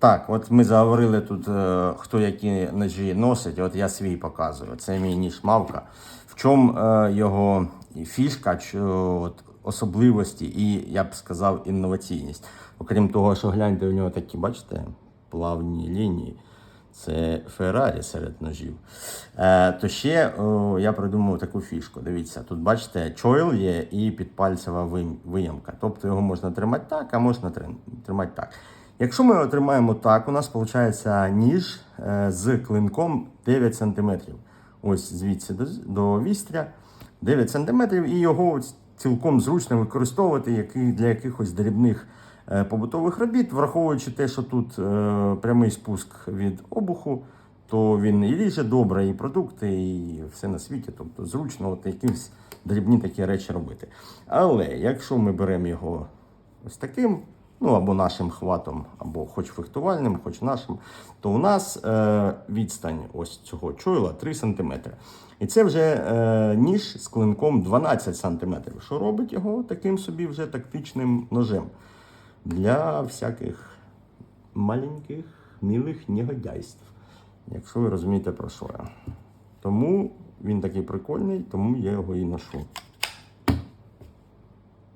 Так, от ми заговорили тут, е, хто які ножі носить, от я свій показую. Це мій ніж мавка. В чому е, його фішка, от, особливості і, я б сказав, інноваційність. Окрім того, що гляньте, у нього такі, бачите, плавні лінії. Це Феррарі серед ножів. Е, то ще о, я придумав таку фішку. Дивіться, тут бачите, чойл є і підпальцева виямка. Тобто його можна тримати так, а можна тримати так. Якщо ми його тримаємо так, у нас виходить ніж е, з клинком 9 см. Ось звідси до, до вістря 9 см, і його цілком зручно використовувати для якихось дрібних е, побутових робіт, враховуючи те, що тут е, прямий спуск від обуху, то він і ріже добре, і продукти, і все на світі. Тобто зручно от якісь дрібні такі речі робити. Але якщо ми беремо його ось таким, ну або нашим хватом, або хоч фехтувальним, хоч нашим, то у нас е, відстань ось цього чойла 3 см. І це вже е, ніж з клинком 12 см, що робить його таким собі вже тактичним ножем для всяких маленьких, милих негодяйств. Якщо ви розумієте про що я. Тому він такий прикольний, тому я його і ношу.